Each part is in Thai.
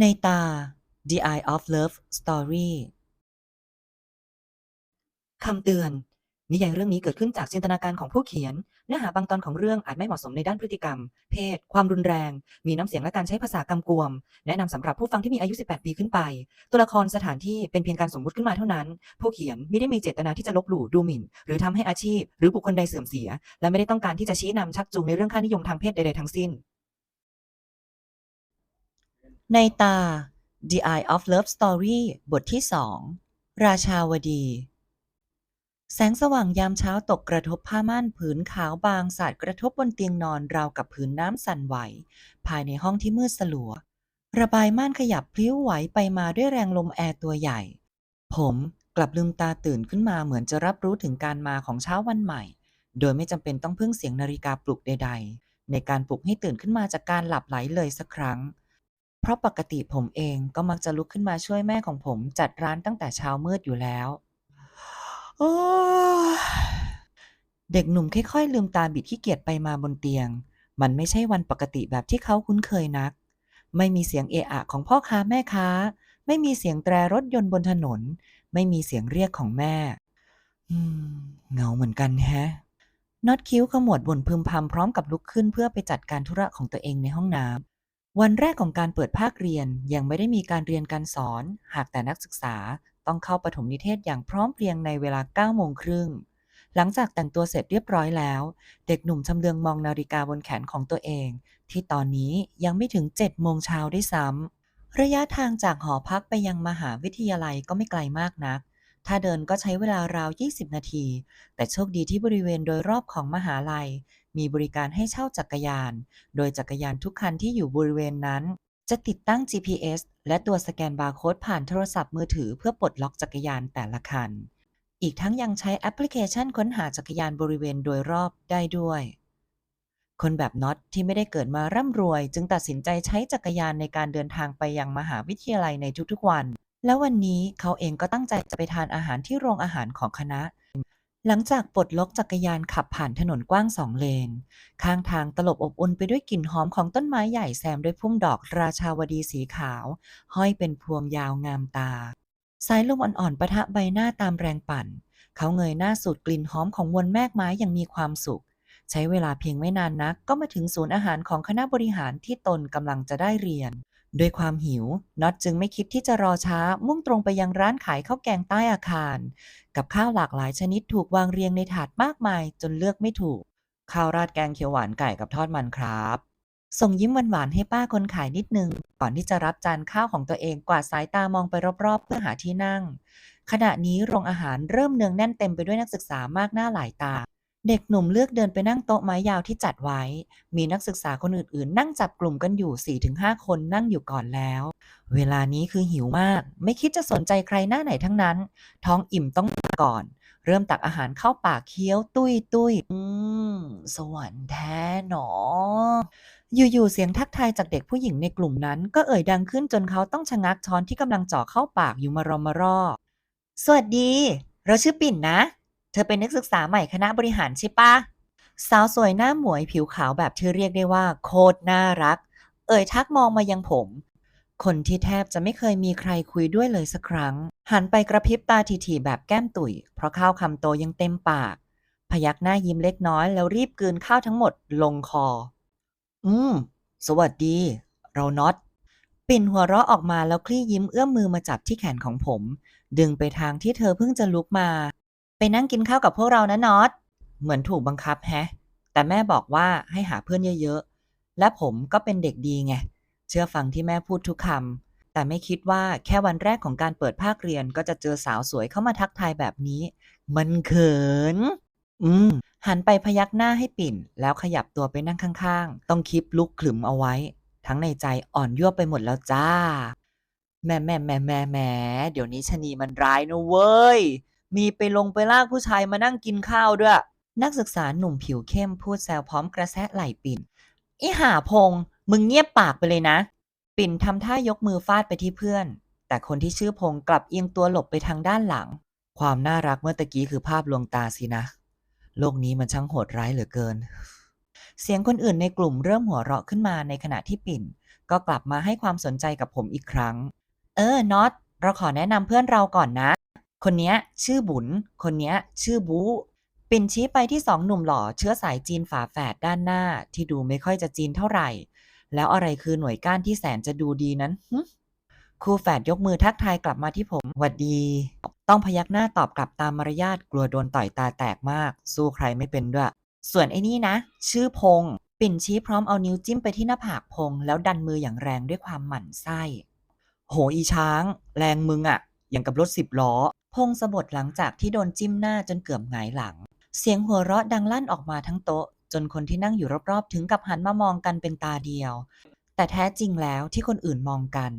ในตา The Eye of Love Story คำเตือน นิยายเรื่องนี้เกิดขึ้นจากจินตนาการของผู้เขียน เนื้อหาบางตอนของเรื่องอาจไม่เหมาะสมในด้านพฤติกรรม เพศ ความรุนแรง มีน้ำเสียงและการใช้ภาษากำกวม แนะนำสำหรับผู้ฟังที่มีอายุ 18 ปีขึ้นไป ตัวละครสถานที่เป็นเพียงการสมมติขึ้นมาเท่านั้น ผู้เขียนไม่ได้มีเจตนาที่จะลบหลู่ดูหมิ่น หรือทำให้อาชีพ หรือบุคคลใดเสื่อมเสีย และไม่ได้ต้องการที่จะชี้นำชักจูงในเรื่องค่านิยมทางเพศใดๆทั้งสิ้น ในตา The Eye of Love Story บทที่สอง ราชาวดี แสงสว่างยามเช้าตกกระทบผ้าม่านผืนขาวบางสาดกระทบบนเตียงนอนราวกับผืนน้ำสั่นไหว ภายในห้องที่มืดสลัว ระบายม่านขยับพลิ้วไหวไปมาด้วยแรงลมแอร์ตัวใหญ่ ผมกลับลืมตาตื่นขึ้นมาเหมือนจะรับรู้ถึงการมาของเช้าวันใหม่ โดยไม่จำเป็นต้องพึ่งเสียงนาฬิกาปลุกใด ๆ ในการปลุกให้ตื่นขึ้นมาจากการหลับไหลเลยสักครั้ง เพราะปกติผมเองก็มักจะลุกขึ้นมาช่วยแม่ของผมจัดร้านตั้งแต่เช้ามืดอยู่แล้ว โอ้เด็กหนุ่มค่อยๆลืมตาบิดขี้เกียจไปมาบนเตียง มันไม่ใช่วันปกติแบบที่เขาคุ้นเคยนัก ไม่มีเสียงเอะอะของพ่อค้าแม่ค้า ไม่มีเสียงแตรรถยนต์บนถนน ไม่มีเสียงเรียกของแม่ อืม เหงาเหมือนกันแฮะน็อตคิ้วขมวดบ่นพึมพำพร้อมกับลุกขึ้นเพื่อไปจัดการธุระของตัวเองในห้องน้ำ วันแรกของการเปิดภาคเรียนยังไม่ได้มีการเรียนการสอน หากแต่นักศึกษาต้องเข้าปฐมนิเทศอย่างพร้อมเพรียงในเวลา9โมงครึ่ง หลังจากแต่งตัวเสร็จเรียบร้อยแล้ว เด็กหนุ่มชำเลืองมองนาฬิกาบนแขนของตัวเอง ที่ตอนนี้ยังไม่ถึง7โมงเช้าได้ซ้ำระยะทางจากหอพักไปยังมหาวิทยาลัยก็ไม่ไกลมากนัก ถ้าเดินก็ใช้เวลาราว 20 นาที แต่โชคดีที่บริเวณโดยรอบของมหาลัย มีบริการให้เช่าจักรยาน โดยจักรยานทุกคันที่อยู่บริเวณนั้น จะติดตั้ง GPS และตัวสแกนบาร์โค้ดผ่านโทรศัพท์มือถือเพื่อปลดล็อกจักรยานแต่ละคัน อีกทั้งยังใช้แอปพลิเคชันค้นหาจักรยานบริเวณโดยรอบได้ด้วย คนแบบน็อตที่ไม่ได้เกิดมาร่ำรวย จึงตัดสินใจใช้จักรยานในการเดินทางไปยังมหาวิทยาลัยในทุกๆวัน แล้ววันนี้เขาเองก็ตั้งใจจะไปทานอาหารที่โรงอาหารของคณะ หลังจากปลดล็อกจักรยานขับผ่านถนนกว้างสองเลน ข้างทางตลบอบอุ่นไปด้วยกลิ่นหอมของต้นไม้ใหญ่แซมด้วยพุ่มดอกราชาวดีสีขาว ห้อยเป็นพวงยาวงามตา สายลมอ่อนๆปะทะใบหน้าตามแรงปั่น เขาเงยหน้าสูดกลิ่นหอมของมวลแมกไม้อย่างมีความสุข ใช้เวลาเพียงไม่นานนักก็มาถึงศูนย์อาหารของคณะบริหารที่ตนกำลังจะได้เรียน ด้วยความหิวน็อตจึงไม่คิดที่จะรอช้ามุ่งตรงไปยังร้านขายข้าวแกงใต้อาคาร กับข้าวหลากหลายชนิดถูกวางเรียงในถาดมากมายจนเลือกไม่ถูก ข้าวราดแกงเขียวหวานไก่กับทอดมันครับ ส่งยิ้มหวานๆให้ป้าคนขายนิดนึง ก่อนที่จะรับจานข้าวของตัวเองกวาดสายตามองไปรอบๆ เพื่อหาที่นั่ง ขณะนี้โรงอาหารเริ่มเนืองแน่นเต็มไปด้วยนักศึกษามากหน้าหลายตา เด็กหนุ่มเลือกเดินไปนั่งโต๊ะไม้ยาวที่จัดไว้ มีนักศึกษาคนอื่นๆ นั่งจับกลุ่มกันอยู่ 4-5 คนนั่งอยู่ก่อนแล้ว เวลานี้คือหิวมาก ไม่คิดจะสนใจใครหน้าไหนทั้งนั้น ท้องอิ่มต้องก่อน เริ่มตักอาหารเข้าปากเคี้ยว ตุ้ยตุ้ยอืม สวรรค์แท้หนอ อยู่ๆ เสียงทักทายจากเด็กผู้หญิงในกลุ่มนั้น ก็เอ่ยดังขึ้นจนเขาต้องชะงักช้อนที่กำลังจ่อเข้าปากอยู่มารอมารอ สวัสดี เราชื่อปิ่นนะ เธอเป็นนักศึกษาใหม่คณะบริหารใช่ปะสาวสวยหน้าหมวยผิวขาวแบบที่เรียกได้ว่า โคตรน่ารัก เอ่ยทักมองมายังผม คนที่แทบจะไม่เคยมีใครคุยด้วยเลยสักครั้ง หันไปกระพริบตาทีๆแบบแก้มตุยเพราะข้าวคำโตยังเต็มปาก พยักหน้ายิ้มเล็กน้อยแล้วรีบกืนข้าวทั้งหมดลงคอ อืม สวัสดี เราน็อตปิ่นหัวเราะออกมาแล้วคลี่ยิ้มเอื้อมมือมาจับที่แขนของผม ดึงไปทางที่เธอเพิ่งจะลุกมา ไปนั่งกินข้าวกับพวกเรานะน็อต เหมือนถูกบังคับแฮะ แต่แม่บอกว่าให้หาเพื่อนเยอะๆ และผมก็เป็นเด็กดีไง เชื่อฟังที่แม่พูดทุกคำ แต่ไม่คิดว่าแค่วันแรกของการเปิดภาคเรียนก็จะเจอสาวสวยเข้ามาทักทายแบบนี้ มันเขิน อืม หันไปพยักหน้าให้ปิ่น แล้วขยับตัวไปนั่งข้างๆ ต้องคิปลุกขลึมเอาไว้ ทั้งในใจอ่อนยั่วไปหมดแล้วจ้าแม่แม่แม่แม่แม่เดี๋ยวนี้ชะนีมันร้ายนะเว้ย มีไปลงไปลากผู้ชายมานั่งกินข้าวด้วย นักศึกษาหนุ่มผิวเข้มพูดแซวพร้อมกระแซะไหล่ปิ่นอีหาพง มึงเงียบปากไปเลยนะ ปิ่นทำท่ายกมือฟาดไปที่เพื่อน แต่คนที่ชื่อพงกลับเอียงตัวหลบไปทางด้านหลัง ความน่ารักเมื่อตะกี้คือภาพลวงตาสินะ โลกนี้มันช่างโหดร้ายเหลือเกิน เสียงคนอื่นในกลุ่มเริ่มหัวเราะขึ้นมาในขณะที่ปิ่น ก็กลับมาให้ความสนใจกับผมอีกครั้ง เออน็อตเราขอแนะนำเพื่อนเราก่อนนะ คนเนี้ยชื่อบุญ คนเนี้ยชื่อบูปิ่นชี้ไปที่สองหนุ่มหล่อเชื้อสายจีนฝาแฝดด้านหน้าที่ดูไม่ค่อยจะจีนเท่าไหร่ แล้วอะไรคือหน่วยก้านที่แสนจะดูดีนั้นครูแฝดยกมือทักทายกลับมาที่ผมหวัดดี ต้องพยักหน้าตอบกลับตามมารยาทกลัวโดนต่อยตาแตกมาก สู้ใครไม่เป็นด้วย ส่วนไอ้นี่นะ ชื่อพง ปิ่นชี้พร้อมเอานิ้วจิ้มไปที่หน้าผากพง แล้วดันมืออย่างแรงด้วยความหมั่นไส้ โหอีช้าง แรงมึงอะอย่างกับรถสิบล้อ พงษ์สะบดหลังจากที่โดนจิ้มหน้าจนเกือบหงายหลัง เสียงหัวเราะดังลั่นออกมาทั้งโต๊ะ จนคนที่นั่งอยู่รอบๆ ถึงกับหันมามองกันเป็นตาเดียว แต่แท้จริงแล้วที่คนอื่นมองกัน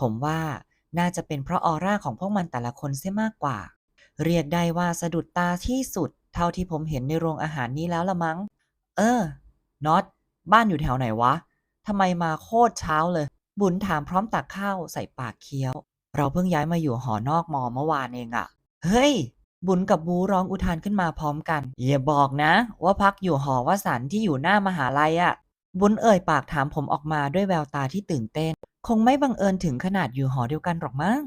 ผมว่าน่าจะเป็นเพราะออร่าของพวกมันแต่ละคนเสียมากกว่า เรียกได้ว่าสะดุดตาที่สุด เท่าที่ผมเห็นในโรงอาหารนี้แล้วละมั้ง เออน็อตบ้านอยู่แถวไหนวะทำไมมาโคตรเช้าเลย บุญถามพร้อมตักข้าวใส่ปากเคี้ยว เราเพิ่งย้ายมาอยู่หอนอกมอเมื่อวานเองอะเฮ้ย บุญกับบูร้องอุทานขึ้นมาพร้อมกัน อย่าบอกนะ ว่าพักอยู่หอวสันที่อยู่หน้ามหาลัยอะบุญเอ่ยปากถามผมออกมาด้วยแววตาที่ตื่นเต้น คงไม่บังเอิญถึงขนาดอยู่หอเดียวกันหรอกมั้ง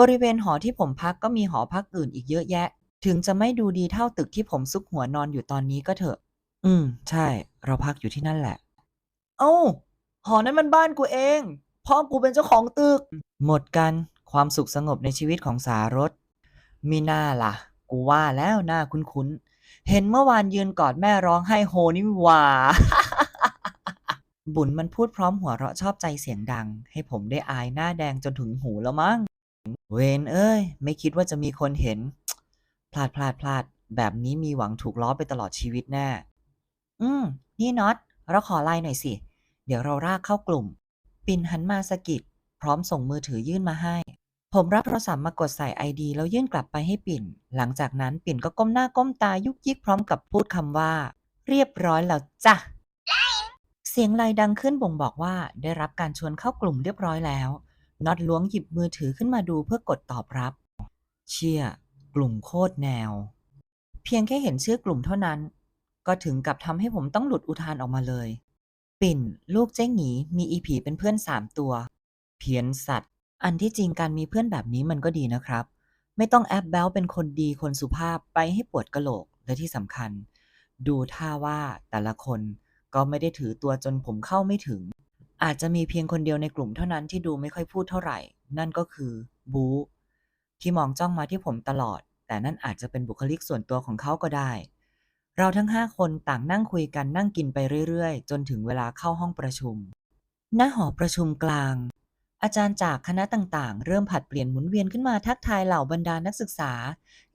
บริเวณหอที่ผมพักก็มีหอพักอื่นอีกเยอะแยะ ถึงจะไม่ดูดีเท่าตึกที่ผมซุกหัวนอนอยู่ตอนนี้ก็เถอะ อืม ใช่ เราพักอยู่ที่นั่นแหละ เอ้า หอนั้นมันบ้านกูเอง พ่อกูเป็นเจ้าของตึก หมดกันความสุขสงบในชีวิตของสารสมีหน้าล่ะ กูว่าแล้วหน้าคุ้นๆ เห็นเมื่อวานยืนกอดแม่ร้องไห้โฮนี่หว่า บุญมันพูดพร้อมหัวเราะชอบใจเสียงดัง ให้ผมได้อายหน้าแดงจนถึงหูแล้วมั้ง เวนเอ้ย ไม่คิดว่าจะมีคนเห็น พลาดพลาดพลาด แบบนี้มีหวังถูกล้อไปตลอดชีวิตแน่ อืม นี่น็อต เราขอไลน์หน่อยสิ เดี๋ยวเรารากเข้ากลุ่ม ปินหันมาสะกิดพร้อมส่งมือถือยื่นมาให้ ผมรับโทรศัพท์มากดใส่ไอดีแล้วยื่นกลับไปให้ปิ่น หลังจากนั้นปิ่นก็ก้มหน้าก้มตายุกยิกพร้อมกับพูดคำว่า เรียบร้อยแล้วจ้ะเสียงไลดังขึ้นบ่งบอกว่าได้รับการชวนเข้ากลุ่มเรียบร้อยแล้วน็อตล้วงหยิบมือถือขึ้นมาดูเพื่อกดตอบรับ เชี่ย กลุ่มโคตรแนว เพียงแค่เห็นชื่อกลุ่มเท่านั้น ก็ถึงกับทำให้ผมต้องหลุดอุทานออกมาเลย ปิ่น ลูกเจ๊หงีมีอีผีเป็นเพื่อนสามตัว เพี้ยนสัตว์ อันที่จริงการมีเพื่อนแบบนี้มันก็ดีนะครับ ไม่ต้องแอบแบลเป็นคนดีคนสุภาพไปให้ปวดกะโหลกและที่สำคัญ ดูท่าว่าแต่ละคนก็ไม่ได้ถือตัวจนผมเข้าไม่ถึง อาจจะมีเพียงคนเดียวในกลุ่มเท่านั้นที่ดูไม่ค่อยพูดเท่าไหร่ นั่นก็คือ บูที่มองจ้องมาที่ผมตลอด แต่นั่นอาจจะเป็นบุคลิกส่วนตัวของเขาก็ได้ เราทั้งห้าคนต่างนั่งคุยกันนั่งกินไปเรื่อยๆ จนถึงเวลาเข้าห้องประชุมณหอประชุมกลาง อาจารย์จากคณะต่างๆ เริ่มผัดเปลี่ยนหมุนเวียนขึ้นมาทักทายเหล่าบรรดานักศึกษา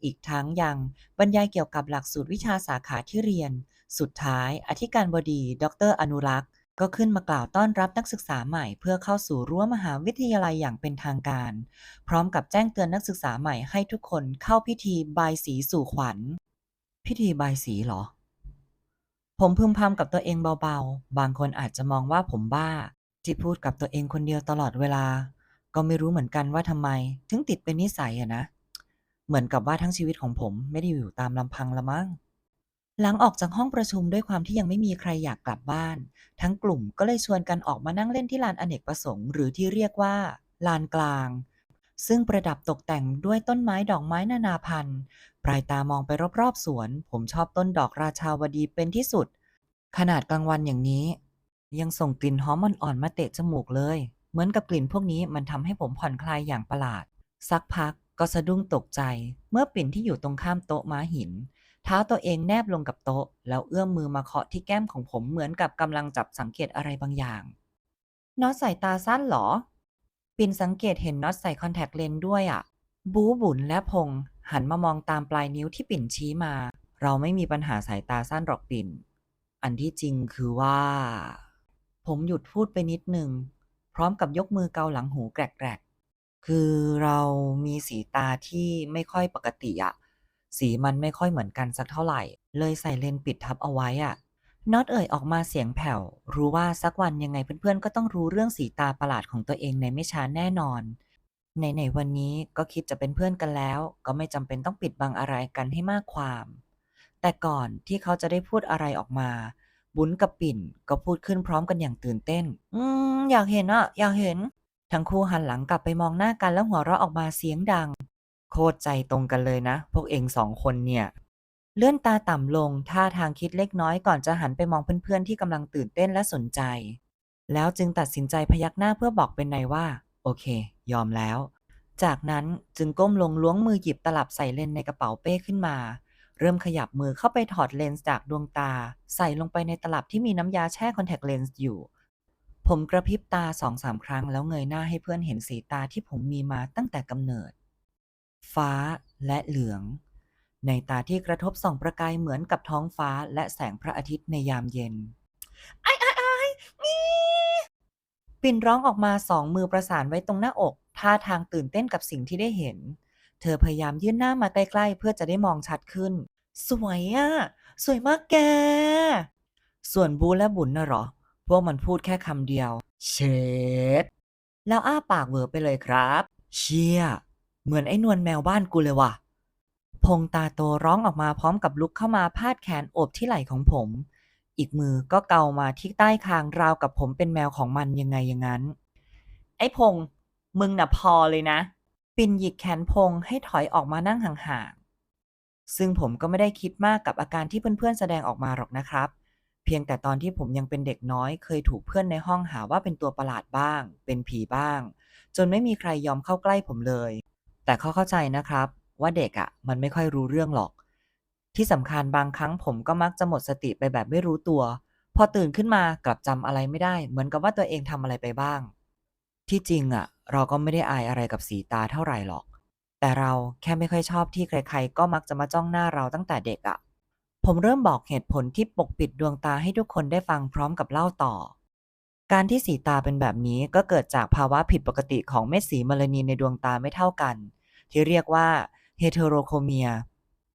อีกทั้งยังบรรยายเกี่ยวกับหลักสูตรวิชาสาขาที่เรียน สุดท้าย อธิการบดี ดร อนุรักษ์ก็ขึ้นมากล่าวต้อนรับนักศึกษาใหม่เพื่อเข้าสู่รั้วมหาวิทยาลัยอย่างเป็นทางการ พร้อมกับแจ้งเตือนนักศึกษาใหม่ให้ทุกคนเข้าพิธีบายสีสู่ขวัญ พิธีบายสีเหรอ ผมพึมพำกับตัวเองเบาๆ บางคนอาจจะมองว่าผมบ้า ที่พูดกับตัวเองคนเดียวตลอดเวลา ก็ไม่รู้เหมือนกันว่าทำไม ถึงติดเป็นนิสัยอะนะ เหมือนกับว่าทั้งชีวิตของผมไม่ได้อยู่ตามลำพังละมั้ง หลังออกจากห้องประชุมด้วยความที่ยังไม่มีใครอยากกลับบ้าน ทั้งกลุ่มก็เลยชวนกันออกมานั่งเล่นที่ลานอเนกประสงค์หรือที่เรียกว่า ลานกลางซึ่งประดับตกแต่งด้วยต้นไม้ดอกไม้นานาพันธุ์ ลายตามองไปรอบๆสวน ผมชอบต้นดอกราชาวดีเป็นที่สุด ขนาดกลางวันอย่างนี้ ยังส่งกลิ่นหอมอ่อนๆมาเตะจมูกเลย เหมือนกับกลิ่นพวกนี้มันทำให้ผมผ่อนคลายอย่างประหลาด สักพักก็สะดุ้งตกใจ เมื่อปิ่นที่อยู่ตรงข้ามโต๊ะม้าหิน เท้าตัวเองแนบลงกับโต๊ะ แล้วเอื้อมมือมาเคาะที่แก้มของผมเหมือนกับกำลังจับสังเกตอะไรบางอย่างน็อตสายตาสั้นเหรอ ปิ่นสังเกตเห็นน็อตใส่คอนแทคเลนส์ด้วยอะ่ะ บูบุญและพงษ์ หันมามองตามปลายนิ้วที่ปิ่นชี้มา เราไม่มีปัญหาสายตาสั้นหรอกปิ่น อันที่จริงคือว่า ผมหยุดพูดไปนิดหนึ่ง พร้อมกับยกมือเกาหลังหูแกรกๆ คือเรามีสีตาที่ไม่ค่อยปกติอะสีมันไม่ค่อยเหมือนกันสักเท่าไหร่ เลยใส่เลนส์ปิดทับเอาไว้อะน็อตเอ่ยออกมาเสียงแผ่ว รู้ว่าสักวันยังไงเพื่อนๆ ก็ต้องรู้เรื่องสีตาประหลาดของตัวเองในไม่ช้าแน่นอน ในในๆวันนี้ก็คิดจะเป็นเพื่อนกันแล้ว ก็ไม่จำเป็นต้องปิดบังอะไรกันให้มากความ แต่ก่อนที่เขาจะได้พูดอะไรออกมา บุญกับปิ่นก็พูดขึ้นพร้อมกันอย่างตื่นเต้น อืมอยากเห็นอะอยากเห็น ทั้งคู่หันหลังกลับไปมองหน้ากันแล้วหัวเราะออกมาเสียงดัง โคตรใจตรงกันเลยนะ พวกเองสองคนเนี่ย เลื่อนตาต่ำลงท่าทางคิดเล็กน้อยก่อนจะหันไปมองเพื่อนๆที่กำลังตื่นเต้นและสนใจ แล้วจึงตัดสินใจพยักหน้าเพื่อบอกเป็นในว่า เค ยอมแล้ว จากนั้นจึงก้มลงล้วงมือหยิบตลับใส่เลนส์ในกระเป๋าเป้ขึ้นมา เริ่มขยับมือเข้าไปถอดเลนส์จากดวงตา ใส่ลงไปในตลับที่มีน้ำยาแช่คอนแทคเลนส์อยู่ ผมกระพริบตาสองสามครั้งแล้วเงยหน้าให้เพื่อนเห็นสีตาที่ผมมีมาตั้งแต่กำเนิด ฟ้าและเหลือง ในตาที่กระทบส่องประกายเหมือนกับท้องฟ้าและแสงพระอาทิตย์ในยามเย็นไอ้ ปิ่นร้องออกมาสองมือประสานไว้ตรงหน้าอก ท่าทางตื่นเต้นกับสิ่งที่ได้เห็น เธอพยายามยื่นหน้ามาใกล้ๆ เพื่อจะได้มองชัดขึ้น สวยอะสวยมากแก ส่วนบูและบุญน่ะหรอ พวกมันพูดแค่คำเดียว เชดแล้วอ้าปากเวอร์ไปเลยครับ เชี่ย เหมือนไอ้นวลแมวบ้านกูเลยว่ะ พงตาโตร้องออกมาพร้อมกับลุกเข้ามาพาดแขนโอบที่ไหล่ของผม อีกมือก็เกามาที่ใต้คางราวกับผมเป็นแมวของมันยังไงอย่างนั้น ไอ้พง มึงน่ะพอเลยนะ ปินหยิกแขนพงให้ถอยออกมานั่งห่างๆ ซึ่งผมก็ไม่ได้คิดมากกับอาการที่เพื่อนๆแสดงออกมาหรอกนะครับ เพียงแต่ตอนที่ผมยังเป็นเด็กน้อยเคยถูกเพื่อนในห้องหาว่าเป็นตัวประหลาดบ้าง เป็นผีบ้าง จนไม่มีใครยอมเข้าใกล้ผมเลย แต่เขาเข้าใจนะครับ ว่าเด็กอะ่ะ มันไม่ค่อยรู้เรื่องหรอก ที่สำคัญบางครั้งผมก็มักจะหมดสติไปแบบไม่รู้ตัว พอตื่นขึ้นมากลับจำอะไรไม่ได้ เหมือนกับว่าตัวเองทำอะไรไปบ้าง ที่จริงอะ่ะ เราก็ไม่ได้อายอะไรกับสีตาเท่าไหร่หรอก แต่เราแค่ไม่ค่อยชอบที่ใครๆ ก็มักจะมาจ้องหน้าเราตั้งแต่เด็กอะ่ะ ผมเริ่มบอกเหตุผลที่ปกปิดดวงตาให้ทุกคนได้ฟังพร้อมกับเล่าต่อ การที่สีตาเป็นแบบนี้ก็เกิดจากภาวะผิดปกติของเม็ดสีเมลานินในดวงตาไม่เท่ากัน ที่เรียกว่าเฮเทโรโคเมีย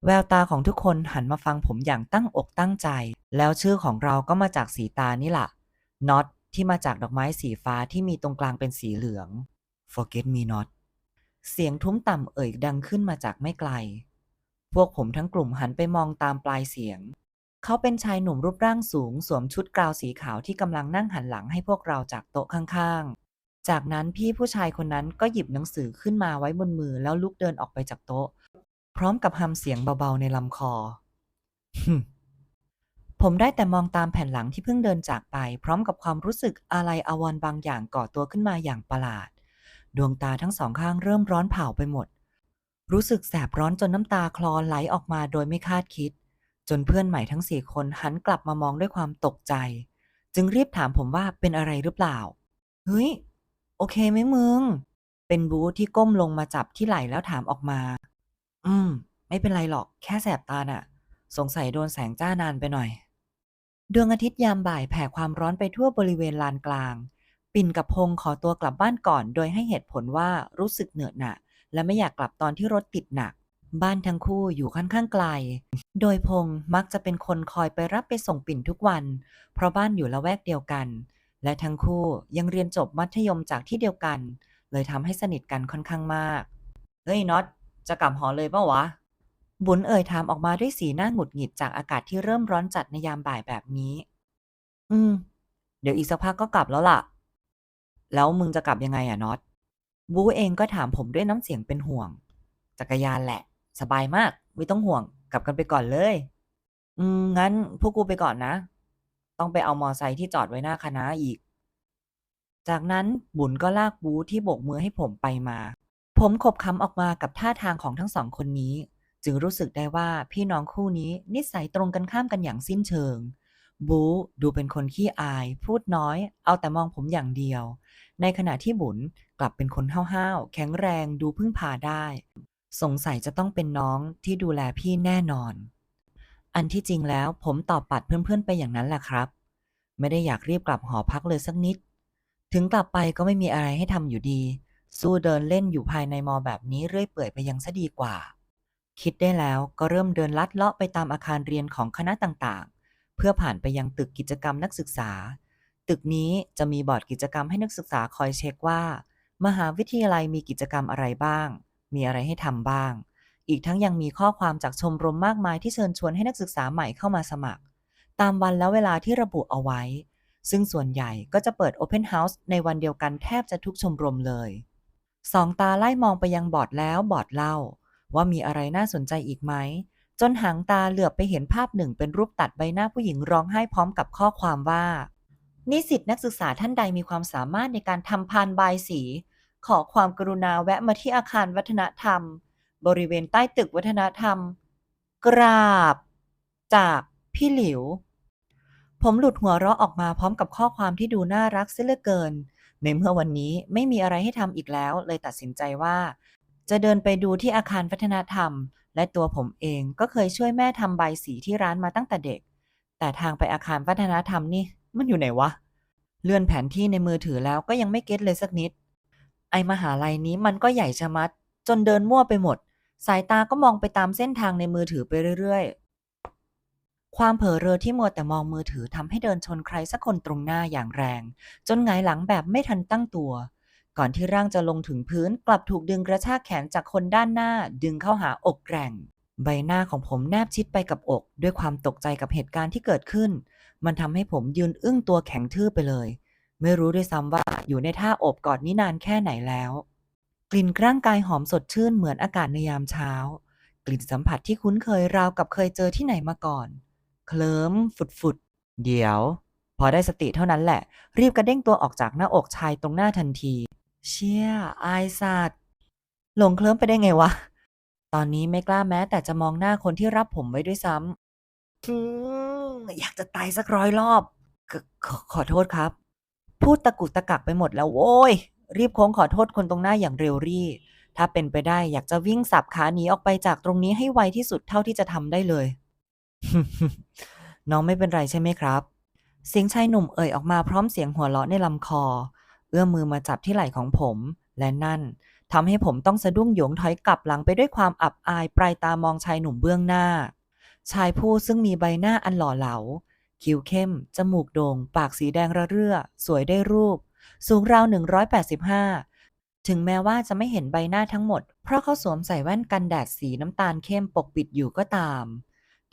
แววตาของทุกคนหันมาฟังผมอย่างตั้งอกตั้งใจ แล้วชื่อของเราก็มาจากสีตานี่แหละ not ที่มาจากดอกไม้สีฟ้าที่มีตรงกลางเป็นสีเหลือง forget me not เสียงทุ้มต่ำเอ่ยดังขึ้นมาจากไม่ไกล พวกผมทั้งกลุ่มหันไปมองตามปลายเสียง เขาเป็นชายหนุ่มรูปร่างสูง สวมชุดกราวสีขาวที่กำลังนั่งหันหลังให้พวกเราจากโต๊ะข้างๆ จากนั้นพี่ผู้ชายคนนั้นก็หยิบหนังสือขึ้นมาไว้บนมือแล้วลุกเดินออกไปจากโต๊ะ พร้อมกับฮัมเสียงเบาๆในลำคอ ผมได้แต่มองตามแผ่นหลังที่เพิ่งเดินจากไป พร้อมกับความรู้สึกอะไรอาวรณ์บางอย่างก่อตัวขึ้นมาอย่างประหลาด ดวงตาทั้งสองข้างเริ่มร้อนเผาไปหมด รู้สึกแสบร้อนจนน้ำตาคลอไหลออกมาโดยไม่คาดคิด จนเพื่อนใหม่ทั้งสี่คนหันกลับมามองด้วยความตกใจ จึงรีบถามผมว่าเป็นอะไรหรือเปล่า เฮ้ย โอเคไหมมึง เป็นบูที่ก้มลงมาจับที่ไหล่แล้วถามออกมา อืม ไม่เป็นไรหรอก แค่แสบตาน่ะ สงสัยโดนแสงจ้านานไปหน่อย ดวงอาทิตย์ยามบ่ายแผ่ความร้อนไปทั่วบริเวณลานกลาง ปิ่นกับพงขอตัวกลับบ้านก่อน โดยให้เหตุผลว่ารู้สึกเหนื่อยหนะและไม่อยากกลับตอนที่รถติดหนัก บ้านทั้งคู่อยู่ค่อนข้างไกล โดยพงมักจะเป็นคนคอยไปรับไปส่งปิ่นทุกวัน เพราะบ้านอยู่ละแวกเดียวกัน และทั้งคู่ยังเรียนจบมัธยมจากที่เดียวกัน เลยทำให้สนิทกันค่อนข้างมาก เฮ้ยน็อต จะกลับหอเลยปล่าวะ บุญเอ่ยถามออกมาด้วยสีหน้าหงุดหงิดจากอากาศที่เริ่มร้อนจัดในยามบ่ายแบบนี้ อืม เดี๋ยวอีกสักพักก็กลับแล้วล่ะ แล้วมึงจะกลับยังไงอะน็อต บูเองก็ถามผมด้วยน้ำเสียงเป็นห่วง จักรยานแหละ สบายมาก ไม่ต้องห่วง กลับกันไปก่อนเลย อืม งั้นพวกกูไปก่อนนะ ต้องไปเอามอไซค์ที่จอดไว้หน้าคณะอีก จากนั้นบุญก็ลากบูที่โบกมือให้ผมไปมา ผมขบคำออกมากับท่าทางของทั้งสองคนนี้ จึงรู้สึกได้ว่าพี่น้องคู่นี้นิสัยตรงกันข้ามกันอย่างสิ้นเชิง บูดูเป็นคนขี้อาย พูดน้อย เอาแต่มองผมอย่างเดียว ในขณะที่บุญกลับเป็นคนห้าวๆแข็งแรงดูพึ่งพาได้ สงสัยจะต้องเป็นน้องที่ดูแลพี่แน่นอน อันที่จริงแล้วผมตอบปัดเพื่อนๆไปอย่างนั้นแหละครับ ไม่ได้อยากรีบกลับหอพักเลยสักนิด ถึงกลับไปก็ไม่มีอะไรให้ทำอยู่ดี สู้เดินเล่นอยู่ภายในมอแบบนี้เรื่อยเปื่อยไปยังซะดีกว่า คิดได้แล้วก็เริ่มเดินลัดเลาะไปตามอาคารเรียนของคณะต่างๆ เพื่อผ่านไปยังตึกกิจกรรมนักศึกษา ตึกนี้จะมีบอร์ดกิจกรรมให้นักศึกษาคอยเช็คว่า มหาวิทยาลัยมีกิจกรรมอะไรบ้าง มีอะไรให้ทำบ้าง อีกทั้งยังมีข้อความจากชมรมมากมายที่เชิญชวนให้นักศึกษาใหม่เข้ามาสมัคร ตามวันและเวลาที่ระบุเอาไว้ ซึ่งส่วนใหญ่ก็จะเปิด Open House ในวันเดียวกันแทบจะทุกชมรมเลย สองตาไล่มองไปยังบอร์ดแล้วบอร์ดเล่า ว่ามีอะไรน่าสนใจอีกไหม จนหางตาเหลือบไปเห็นภาพหนึ่งเป็นรูปตัดใบหน้าผู้หญิงร้องไห้พร้อมกับข้อความว่า นิสิตนักศึกษาท่านใดมีความสามารถในการทำพานบายสี ขอความกรุณาแวะมาที่อาคารวัฒนธรรม บริเวณใต้ตึกวัฒนธรรม กราบ จากพี่หลิว ผมหลุดหัวเราะออกมาพร้อมกับข้อความที่ดูน่ารักเสียเหลือเกิน ในเมื่อวันนี้ไม่มีอะไรให้ทำอีกแล้ว เลยตัดสินใจว่า จะเดินไปดูที่อาคารวัฒนธรรม และตัวผมเองก็เคยช่วยแม่ทำใบสีที่ร้านมาตั้งแต่เด็ก แต่ทางไปอาคารวัฒนธรรมนี่มันอยู่ไหนวะ เลื่อนแผนที่ในมือถือแล้วก็ยังไม่เก็ตเลยสักนิด ไอมหาลัยนี้มันก็ใหญ่ชะมัด จนเดินมั่วไปหมด สายตาก็มองไปตามเส้นทางในมือถือไปเรื่อย ความเผลอเรอที่มัวแต่มองมือถือทำให้เดินชนใครสักคนตรงหน้าอย่างแรง จนหงายหลังแบบไม่ทันตั้งตัว ก่อนที่ร่างจะลงถึงพื้นกลับถูกดึงกระชากแขนจากคนด้านหน้า ดึงเข้าหาอกแกร่ง ใบหน้าของผมแนบชิดไปกับอก ด้วยความตกใจกับเหตุการณ์ที่เกิดขึ้น มันทำให้ผมยืนอึ้งตัวแข็งทื่อไปเลย ไม่รู้ด้วยซ้ำว่าอยู่ในท่าอบกอดนี้นานแค่ไหนแล้ว กลิ่นร่างกายหอมสดชื่นเหมือนอากาศในยามเช้า กลิ่นสัมผัสที่คุ้นเคยราวกับเคยเจอที่ไหนมาก่อน เคลิ้มฝุดๆ เดี๋ยว พอได้สติเท่านั้นแหละ รีบกระเด้งตัวออกจากหน้าอกชายตรงหน้าทันที เชี่ย อายสัตว์หลงเคลิ้มไปได้ไงวะ ตอนนี้ไม่กล้าแม้แต่จะมองหน้าคนที่รับผมไว้ด้วยซ้ำอืมอยากจะตายสักร้อยรอบขขอขอโทษครับ พูดตะกุกตะกักไปหมดแล้วโว้ย รีบโค้งขอโทษคนตรงหน้าอย่างเร็วรี่ ถ้าเป็นไปได้อยากจะวิ่งสับขาหนีออกไปจากตรงนี้ให้ไวที่สุดเท่าที่จะทำได้เลย น้องไม่เป็นไรใช่ไหมครับ เสียงชายหนุ่มเอ่ยออกมาพร้อมเสียงหัวเราะในลำคอ เอื้อมมือมาจับที่ไหล่ของผม และนั่นทำให้ผมต้องสะดุ้งโยงถอยกลับหลังไปด้วยความอับอายปลายตามองชายหนุ่มเบื้องหน้า ชายผู้ซึ่งมีใบหน้าอันหล่อเหลา คิ้วเข้ม จมูกโด่ง ปากสีแดงระเรื่อ สวยได้รูป สูงราว 185 ถึงแม้ว่าจะไม่เห็นใบหน้าทั้งหมด เพราะเขาสวมใส่แว่นกันแดดสีน้ำตาลเข้มปกปิดอยู่ก็ตาม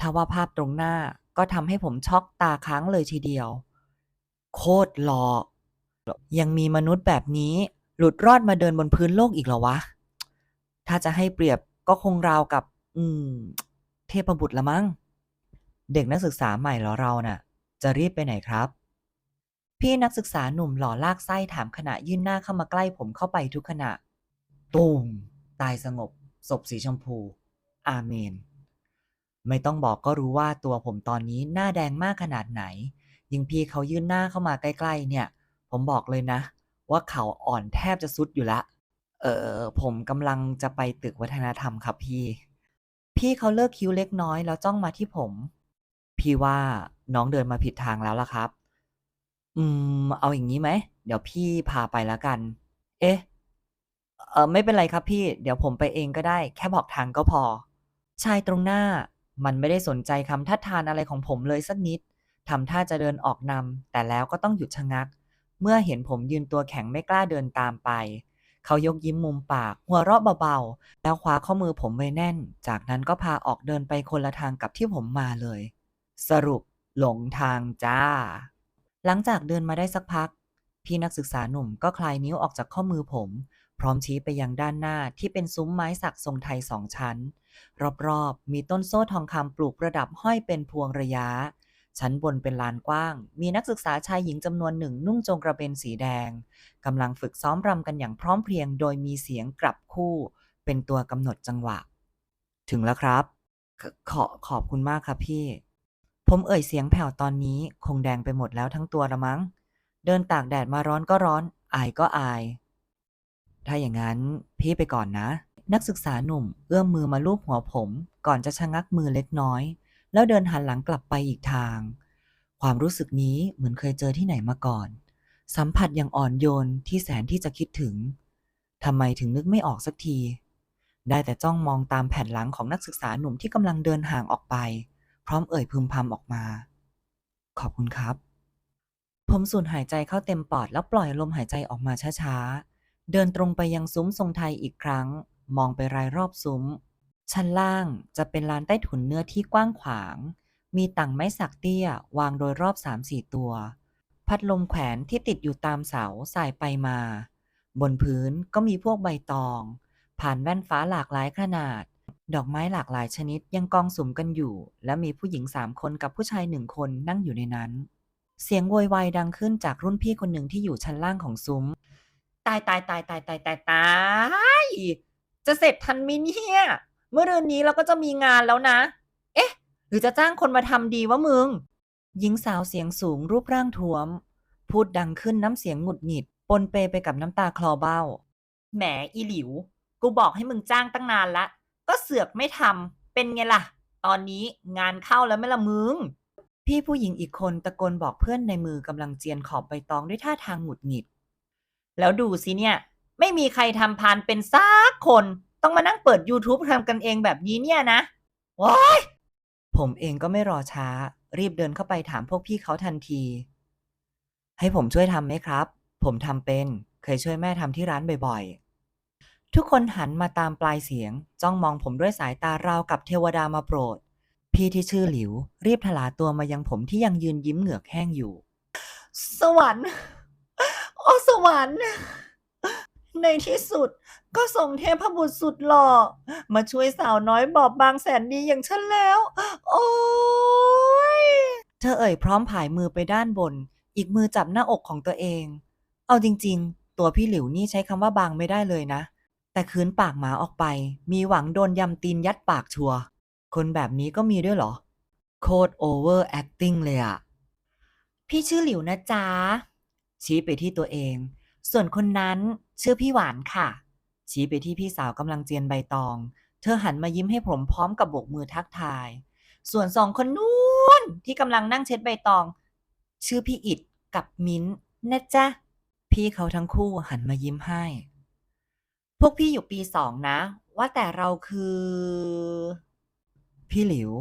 ทว่าภาพตรงหน้าก็ทำให้ผมช็อกตาค้างเลยทีเดียว โคตรหลอก ยังมีมนุษย์แบบนี้หลุดรอดมาเดินบนพื้นโลกอีกเหรอวะ ถ้าจะให้เปรียบก็คงราวกับ อืม เทพบุตรละมั้ง เด็กนักศึกษาใหม่เหรอเราน่ะ จะรีบไปไหนครับ พี่นักศึกษาหนุ่มหล่อลากไส้ถามขณะยื่นหน้าเข้ามาใกล้ผมเข้าไปทุกขณะ ตูม ตายสงบ ศพสีชมพู อาเมน ไม่ต้องบอกก็รู้ว่าตัวผมตอนนี้หน้าแดงมากขนาดไหน ยิ่งพี่เขายื่นหน้าเข้ามาใกล้ๆ เนี่ย ผมบอกเลยนะ ว่าเขาอ่อนแทบจะสุดอยู่ละ เออผมกำลังจะไปตึกวัฒนธรรมครับพี่ พี่เขาเลิกคิ้วเล็กน้อยแล้วจ้องมาที่ผม พี่ว่าน้องเดินมาผิดทางแล้วล่ะครับ อืม เอาอย่างนี้ไหม เดี๋ยวพี่พาไปแล้วกัน เอ๊ะ เออไม่เป็นไรครับพี่ เดี๋ยวผมไปเองก็ได้ แค่บอกทางก็พอ ชายตรงหน้า มันไม่ได้สนใจคำทัดทานอะไรของผมเลยสักนิดทำท่าจะเดินออกนำแต่แล้วก็ต้องหยุดชะงัก เมื่อเห็นผมยืนตัวแข็งไม่กล้าเดินตามไป เขายกยิ้มมุมปาก หัวเราะเบาๆ แล้วคว้าข้อมือผมไว้แน่น จากนั้นก็พาออกเดินไปคนละทางกับที่ผมมาเลย สรุปหลงทางจ้า หลังจากเดินมาได้สักพัก พี่นักศึกษาหนุ่มก็คลายนิ้วออกจากข้อมือผม พร้อมชี้ไปยังด้านหน้าที่เป็นซุ้มไม้สักทรงไทยสองชั้น รอบๆ มีต้นโซ่ทองคำปลูกประดับห้อยเป็นพวงระยะ ชั้นบนเป็นลานกว้าง มีนักศึกษาชายหญิงจำนวนหนึ่งนุ่งจงกระเบนสีแดงกำลังฝึกซ้อมรำกันอย่างพร้อมเพรียง โดยมีเสียงกลับคู่ เป็นตัวกำหนดจังหวะ ถึงแล้วครับขขอขอบคุณมากครับพี่ ผมเอ่ยเสียงแผ่วตอนนี้ คงแดงไปหมดแล้วทั้งตัวละมั้ง เดินตากแดดมาร้อนก็ร้อน อายก็อาย ถ้าอย่างนั้นพี่ไปก่อนนะ นักศึกษาหนุ่ม เอื้อมมือมาลูบหัวผม ก่อนจะชะงักมือเล็กน้อย แล้วเดินหันหลังกลับไปอีกทาง ความรู้สึกนี้เหมือนเคยเจอที่ไหนมาก่อน สัมผัสอย่างอ่อนโยนที่แสนที่จะคิดถึงทำไมถึงนึกไม่ออกสักที ได้แต่จ้องมองตามแผ่นหลังของนักศึกษาหนุ่มที่กำลังเดินห่างออกไป พร้อมเอ่ยพึมพำออกมา ขอบคุณครับ ผมสูดหายใจเข้าเต็มปอดแล้วปล่อยลมหายใจออกมาช้าๆ เดินตรงไปยังซุ้มทรงไทยอีกครั้ง มองไปรายรอบซุ้ม ชั้นล่างจะเป็นลานใต้ถุนเนื้อที่กว้างขวาง มีต่างไม้สักเตี้ยวางโดยรอบสามสี่ตัว พัดลมแขวนที่ติดอยู่ตามเสาสายไปมา บนพื้นก็มีพวกใบตอง ผ่านแว่นฟ้าหลากหลายขนาด ดอกไม้หลากหลายชนิดยังกองสุมกันอยู่ และมีผู้หญิงสามคนกับผู้ชายหนึ่งคนนั่งอยู่ในนั้นเสียงโวยวายดังขึ้นจากรุ่นพี่คนหนึ่งที่อยู่ชั้นล่างของซุ้ม ตายตายตายตายตายตายตายจะเสร็จทันไหมเนี่ยเมื่อเรือนนี้เราก็จะมีงานแล้วนะ เอ๊ะ หรือจะจ้างคนมาทำดีวะมึง หญิงสาวเสียงสูงรูปร่างท้วม พูดดังขึ้นน้ำเสียงหงุดหงิด ปนเปไปกับน้ำตาคลอเบ้า แหมอีหลิว กูบอกให้มึงจ้างตั้งนานละ ก็เสือกไม่ทำเป็นไงล่ะ ตอนนี้งานเข้าแล้วไม่ละมึง พี่ผู้หญิงอีกคนตะโกนบอกเพื่อนในมือกำลังเจียนขอบใบตองด้วยท่าทางหงุดหงิด แล้วดูสิเนี่ย ไม่มีใครทำพานเป็นซักคน ต้องมานั่งเปิด YouTube ทำกันเองแบบนี้เนี่ยนะว้ายผมเองก็ไม่รอช้า รีบเดินเข้าไปถามพวกพี่เขาทันที ให้ผมช่วยทำไหมครับ ผมทำเป็น เคยช่วยแม่ทำที่ร้านบ่อยๆ ทุกคนหันมาตามปลายเสียง จ้องมองผมด้วยสายตาราวกับเทวดามาโปรด พี่ที่ชื่อหลิว รีบถลาตัวมายังผมที่ยังยืนยิ้มเหงือกแห้งอยู่ สวรรค์ อ้สวรรค์ ในที่สุดก็ส่งเทพบุตรสุดหล่อ มาช่วยสาวน้อยบอบบางแสนดีอย่างฉันแล้ว โอ้ยเธอเอ่ยพร้อมผายมือไปด้านบน อีกมือจับหน้าอกของตัวเอง เอาจริง ๆ ตัวพี่หลิวนี่ใช้คำว่าบางไม่ได้เลยนะ แต่คืนปากหมาออกไป มีหวังโดนยำตีนยัดปากชัว คนแบบนี้ก็มีด้วยเหรอ โคตรโอเวอร์แอคติ้งเลยอะพี่ชื่อหลิวนะจ๊ะ ชี้ไปที่ตัวเอง ส่วนคนนั้นชื่อพี่หวานค่ะ ชี้ไปที่พี่สาวกำลังเจียนใบตอง เธอหันมายิ้มให้ผมพร้อมกับโบกมือทักทาย ส่วนสองคนนู้นที่กำลังนั่งเช็ดใบตอง ชื่อพี่อิดกับมิ้นนะจ๊ะ พี่เขาทั้งคู่หันมายิ้มให้ พวกพี่อยู่ปีสองนะ ว่าแต่เราคือ พี่หลิว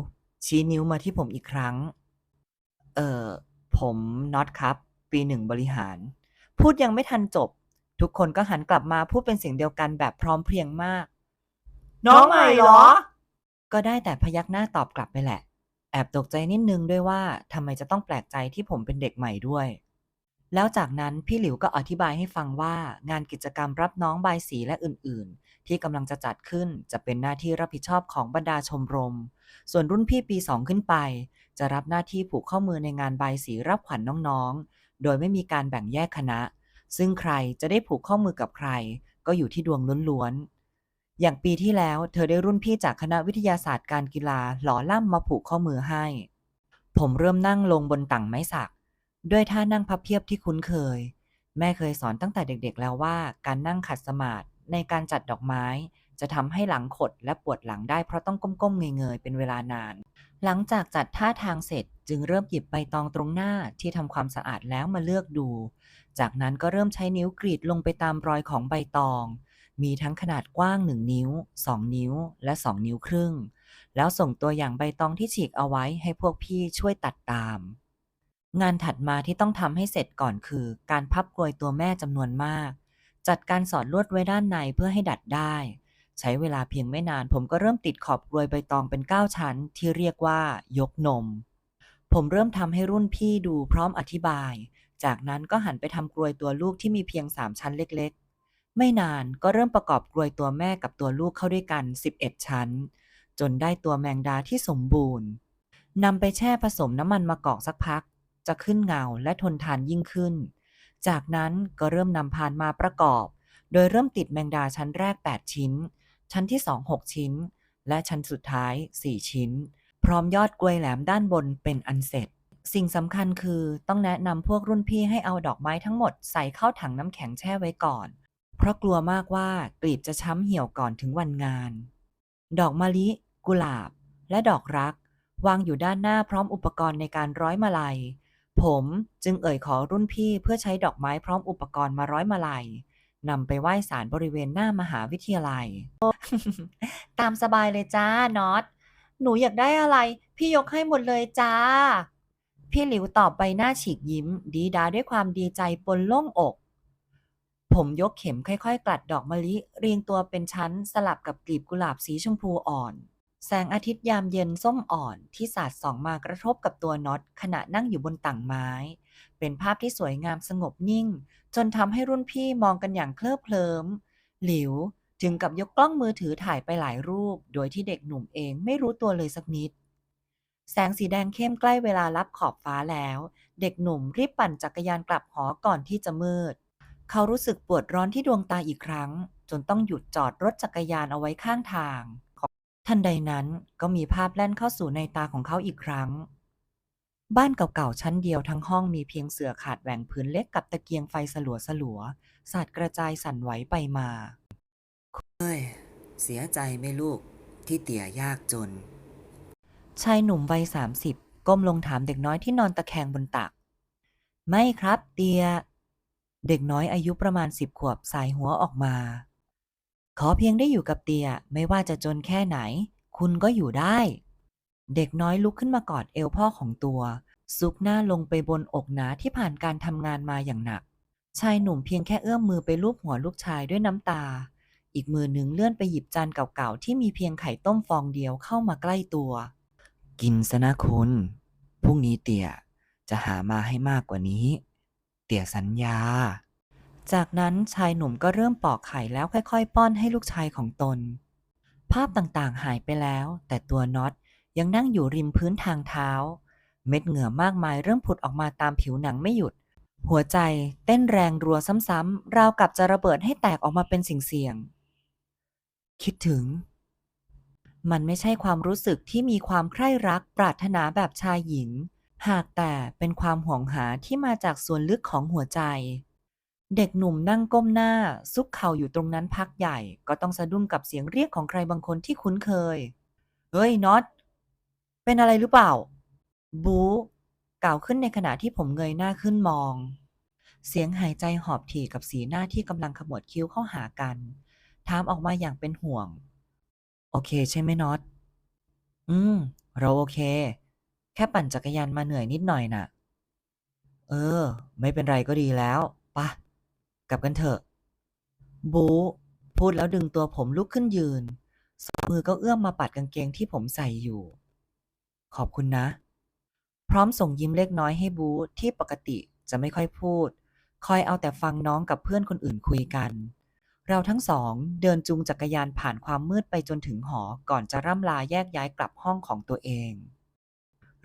ชี้นิ้วมาที่ผมอีกครั้ง เอ่อผมน็อตครับ ปีหนึ่งบริหาร พูดยังไม่ทันจบ ทุกคนก็หันกลับมาพูดเป็นเสียงเดียวกันแบบพร้อมเพรียงมาก น้องใหม่เหรอ ก็ได้แต่พยักหน้าตอบกลับไปแหละ แอบตกใจนิดนึงด้วยว่าทำไมจะต้องแปลกใจที่ผมเป็นเด็กใหม่ด้วย แล้วจากนั้นพี่หลิวก็อธิบายให้ฟังว่างานกิจกรรมรับน้องบายสีและอื่น ๆ ที่กำลังจะจัดขึ้นจะเป็นหน้าที่รับผิดชอบของบรรดาชมรม ส่วนรุ่นพี่ปี2ขึ้นไป จะรับหน้าที่ผูกข้อมือในงานบายสีรับขวัญน้องๆ โดยไม่มีการแบ่งแยกคณะ ซึ่งใครจะได้ผูกข้อมือกับใคร ก็อยู่ที่ดวงล้วนๆ อย่างปีที่แล้วเธอได้รุ่นพี่จากคณะวิทยาศาสตร์การกีฬาหล่อล่ำมาผูกข้อมือให้ ผมเริ่มนั่งลงบนต่างไม้สัก ด้วยท่านั่งพับเพียบที่คุ้นเคย แม่เคยสอนตั้งแต่เด็กๆ แล้วว่าการนั่งขัดสมาธิในการจัดดอกไม้จะทำให้หลังขดและปวดหลังได้เพราะต้องก้มๆเงยๆเป็นเวลานาน หลังจากจัดท่าทางเสร็จ จึงเริ่มหยิบใบตองตรงหน้าที่ทำความสะอาดแล้วมาเลือกดู จากนั้นก็เริ่มใช้นิ้วกรีดลงไปตามรอยของใบตอง มีทั้งขนาดกว้าง 1 นิ้ว 2 นิ้ว และ 2 นิ้วครึ่ง แล้วส่งตัวอย่างใบตองที่ฉีกเอาไว้ให้พวกพี่ช่วยตัดตาม งานถัดมาที่ต้องทำให้เสร็จก่อนคือ การพับกลวยตัวแม่จำนวนมาก จัดการสอดลวดไว้ด้านในเพื่อให้ดัดได้ใช้เวลาเพียงไม่นานผมก็เริ่มติดขอบกลวยใบตองเป็น 9 ชั้น ที่เรียกว่ายกนม ผมเริ่มทำให้รุ่นพี่ดูพร้อมอธิบาย จากนั้นก็หันไปทำกลวยตัวลูกที่มีเพียง3ชั้นเล็กๆ ไม่นานก็เริ่มประกอบกลวยตัวแม่กับตัวลูกเข้าด้วยกัน 11 ชั้น จนได้ตัวแมงดาที่สมบูรณ์นำไปแช่ผสมน้ำมันมะกอกสักพัก จะขึ้นเงาและทนทานยิ่งขึ้น จากนั้นก็เริ่มนำพานมาประกอบ โดยเริ่มติดแมงดาชั้นแรก 8 ชิ้น ชั้นที่ 2 6 ชิ้น และชั้นสุดท้าย 4 ชิ้น พร้อมยอดกลวยแหลมด้านบนเป็นอันเสร็จ สิ่งสำคัญคือต้องแนะนำพวกรุ่นพี่ให้เอาดอกไม้ทั้งหมดใส่เข้าถังน้ำแข็งแช่ไว้ก่อน เพราะกลัวมากว่ากลีบจะช้ำเหี่ยวก่อนถึงวันงาน ดอกมะลิ กุหลาบ และดอกรัก วางอยู่ด้านหน้าพร้อมอุปกรณ์ในการร้อยมาลัย ผมจึงเอ่ยขอรุ่นพี่เพื่อใช้ดอกไม้พร้อมอุปกรณ์มาร้อยมาลัยนำไปไหว้ศาลบริเวณหน้ามหาวิทยาลัย ตามสบายเลยจ้าน็อต หนูอยากได้อะไร พี่ยกให้หมดเลยจ้า พี่หลิวตอบใบหน้าฉีกยิ้ม ดีดาด้วยความดีใจปนโล่งอก ผมยกเข็มค่อยๆ กลัดดอกมะลิเรียงตัวเป็นชั้นสลับกับกลีบกุหลาบสีชมพูอ่อน แสงอาทิตย์ยามเย็นส้มอ่อนที่สาดส่องมากระทบกับตัวน็อตขณะนั่งอยู่บนต่างไม้ เป็นภาพที่สวยงามสงบนิ่ง จนทำให้รุ่นพี่มองกันอย่างเคลิบเคลิ้มหลิว ถึงกับยกกล้องมือถือถ่ายไปหลายรูป โดยที่เด็กหนุ่มเองไม่รู้ตัวเลยสักนิด แสงสีแดงเข้มใกล้เวลารับขอบฟ้าแล้ว เด็กหนุ่มรีบปั่นจักรยานกลับหอก่อนที่จะมืด เขารู้สึกปวดร้อนที่ดวงตาอีกครั้ง จนต้องหยุดจอดรถจักรยานเอาไว้ข้างทางทันใดนั้นก็มีภาพแล่นเข้าสู่ในตาของเขาอีกครั้ง บ้านเก่าๆชั้นเดียวทั้งห้องมีเพียงเสื่อขาดแหว่งพื้นเล็กกับตะเกียงไฟสลัวสลัวๆสาดกระจายสั่นไหวไปมา เอ้ย เสียใจไหมลูกที่เตี่ยยากจน ชายหนุ่มวัยสามสิบก้มลงถามเด็กน้อยที่นอนตะแคงบนตัก ไม่ครับ เตีย เด็กน้อยอายุประมาณสิบขวบสายหัวออกมา ขอเพียงได้อยู่กับเตียไม่ว่าจะจนแค่ไหน คุณก็อยู่ได้ เด็กน้อยลุกขึ้นมากอดเอวพ่อของตัว ซุกหน้าลงไปบนอกหนาที่ผ่านการทำงานมาอย่างหนัก ชายหนุ่มเพียงแค่เอื้อมมือไปลูบหัวลูกชายด้วยน้ำตา อีกมือหนึ่งเลื่อนไปหยิบจานเก่าๆ ที่มีเพียงไข่ต้มฟองเดียวเข้ามาใกล้ตัว กินซะนะคุณ พรุ่งนี้เตี่ยจะหามาให้มากกว่านี้ เตี่ยสัญญา จากนั้นชายหนุ่มก็เริ่มปอกไข่แล้วค่อยๆ ป้อนให้ลูกชายของตน ภาพต่างๆหายไปแล้ว แต่ตัวน็อตยังนั่งอยู่ริมพื้นทางเท้า เม็ดเหงื่อมากมายเริ่มผุดออกมาตามผิวหนังไม่หยุด หัวใจเต้นแรงรัวซ้ำๆราวกับจะระเบิดให้แตกออกมาเป็นสิ่งเสี่ยงๆ คิดถึง มันไม่ใช่ความรู้สึกที่มีความใคร่รักปรารถนาแบบชายหญิง หากแต่เป็นความห่วงหาที่มาจากส่วนลึกของหัวใจ เด็กหนุ่มนั่งก้มหน้า ซุกเข่าอยู่ตรงนั้นพักใหญ่ก็ต้องสะดุ้งกับเสียงเรียกของใครบางคนที่คุ้นเคย เฮ้ยน็อตเป็นอะไรหรือเปล่า บูกล่าวขึ้นในขณะที่ผมเงยหน้าขึ้นมอง เสียงหายใจหอบถี่กับสีหน้าที่กำลังขมวดคิ้วเข้าหากัน ถามออกมาอย่างเป็นห่วง โอเคใช่ไหมน็อต อืม เราโอเค แค่ปั่นจักรยานมาเหนื่อยนิดหน่อยน่ะ เออ ไม่เป็นไรก็ดีแล้วปะกลับกันเถอะ บู พูดแล้วดึงตัวผมลุกขึ้นยืน สองมือก็เอื้อมมาปัดกางเกงที่ผมใส่อยู่ ขอบคุณนะ พร้อมส่งยิ้มเล็กน้อยให้บูที่ปกติจะไม่ค่อยพูด คอยเอาแต่ฟังน้องกับเพื่อนคนอื่นคุยกัน เราทั้งสองเดินจูงจักรยานผ่านความมืดไปจนถึงหอก่อนจะร่ำลาแยกย้ายกลับห้องของตัวเอง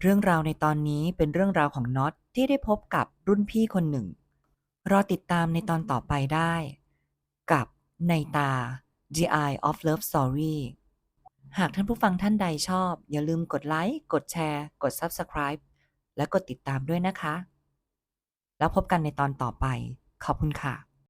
เรื่องราวในตอนนี้เป็นเรื่องราวของน็อตที่ได้พบกับรุ่นพี่คนหนึ่ง รอติดตามในตอนต่อไปได้ กับในตา The Eye of Love Story หากท่านผู้ฟังท่านใดชอบ อย่าลืมกดไลค์ กดแชร์ กด Subscribe และกดติดตามด้วยนะคะ แล้วพบกันในตอนต่อไป ขอบคุณค่ะ